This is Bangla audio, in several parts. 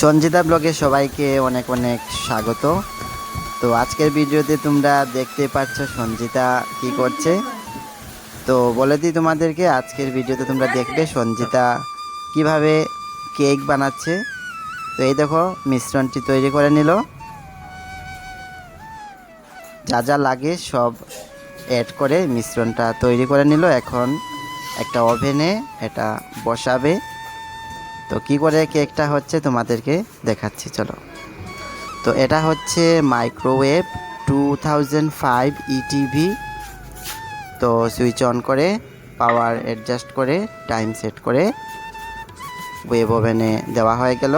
সঞ্জিতা ব্লগে সবাইকে অনেক অনেক স্বাগত। তো আজকের ভিডিওতে তোমরা দেখতে পাচ্ছ সঞ্জিতা কি করছে। তো বলে দিই তোমাদেরকে, আজকের ভিডিওতে তোমরা দেখবে সঞ্জিতা কীভাবে কেক বানাচ্ছে। তো এই দেখো, মিশ্রণটি তৈরি করে নিল। যা যা লাগে সব অ্যাড করে মিশ্রণটা তৈরি করে নিল। এখন একটা ওভেনে এটা বসাবে। তো কি করে কেকটা হচ্ছে তোমাদেরকে দেখাচ্ছি, চলো। তো এটা হচ্ছে microwave two thousand five ETV তো সুইচ অন করে পাওয়ার অ্যাডজাস্ট করে টাইম সেট করে ওয়েব ওভেনে দেওয়া হয়ে গেল।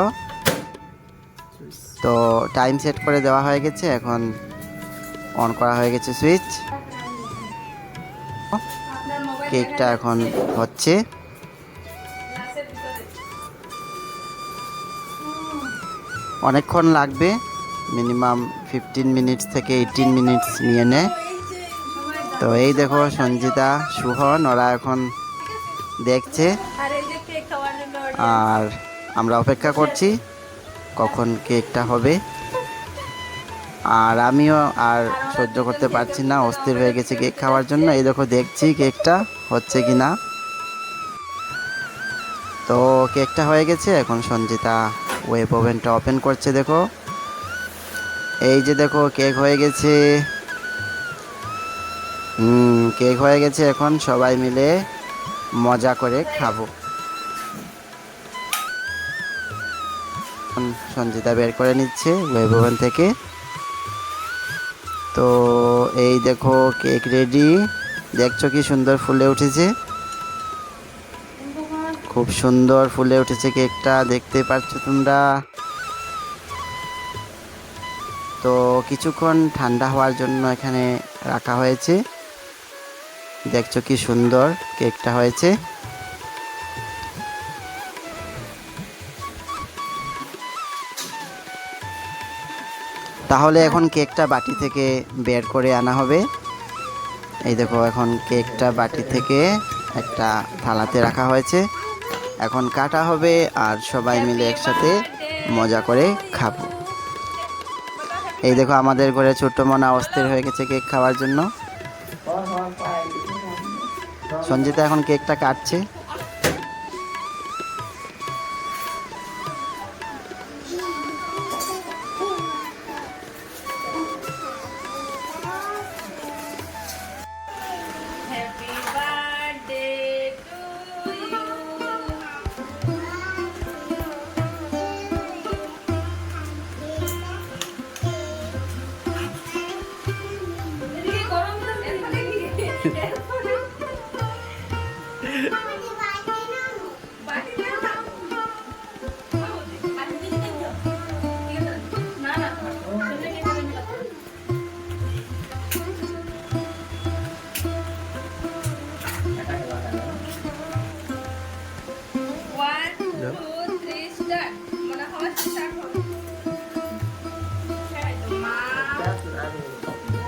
তো টাইম সেট করে দেওয়া হয়ে গেছে, এখন অন করা হয়ে গেছে সুইচ কেকটা এখন হচ্ছে অনেকক্ষণ লাগবে, মিনিমাম ফিফটিন মিনিটস থেকে এইটিন মিনিটস নিয়ে নেয় তো এই দেখো সঞ্জিতা, সুহন, ওরা এখন দেখছে। আর আমরা অপেক্ষা করছি কখন কেকটা হবে। আর আমিও আর সহ্য করতে পারছি না, অস্থির হয়ে গেছে কেক খাওয়ার জন্য। এই দেখো দেখছি কেকটা হচ্ছে কি না তো কেকটা হয়ে গেছে এখন সঞ্জিতা। ওয়েব ওভেনটা ওপেন করছে, দেখো। এই যে দেখো কেক হয়ে গেছে। হুম কেক হয়ে গেছে, এখন সবাই মিলে মজা করে খাব। সঞ্জিতা বের করে নিচ্ছে ওয়েব ওভেন থেকে। তো এই দেখো কেক রেডি দেখছ কি সুন্দর ফুলে উঠেছে? খুব সুন্দর ফুলে উঠেছে কেকটা, দেখতে পাচ্ছ তোমরা। তো কিছুক্ষণ ঠান্ডা হওয়ার জন্য এখানে রাখা হয়েছে। দেখছ কি সুন্দর কেকটা হয়েছে। তাহলে এখন কেকটা বাটি থেকে বের করে আনা হবে। এই দেখো, এখন কেকটা বাটি থেকে একটা থালাতে রাখা হয়েছে। এখন কাটা হবে আর সবাই মিলে একসাথে মজা করে খাব। এই দেখো আমাদের ঘরে ছোট্ট মনা অস্থির হয়ে গেছে কেক খাওয়ার জন্য। সঞ্জিতা এখন কেকটা কাটছে।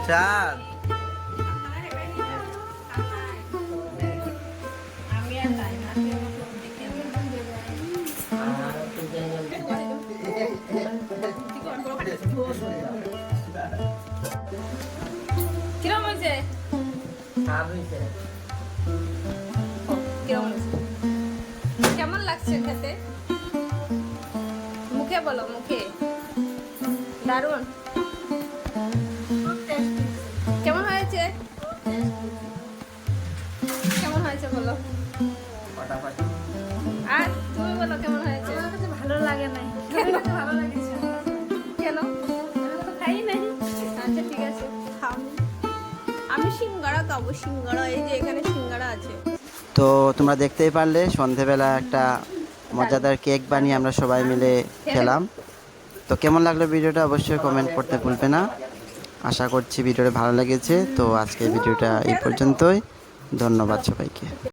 হয়েছে। কিরম হয়েছে? কেমন লাগছে খেতে? মুখে বলো মুখে। দারুণ। লাগে? ভালো কেন তো খাই নাই। আচ্ছা ঠিক আছে আমি খাব এই যে এখানে আছে। তো তোমরা দেখতেই পারলে, সন্ধেবেলা একটা মজাদার কেক বানিয়ে আমরা সবাই মিলে খেলাম। তো কেমন লাগল ভিডিওটা অবশ্যই কমেন্ট করতে ভুলবে না। আশা করছি ভিডিওটা ভালো লেগেছে। তো আজকের ভিডিওটা এই পর্যন্তই। ধন্যবাদ সবাইকে।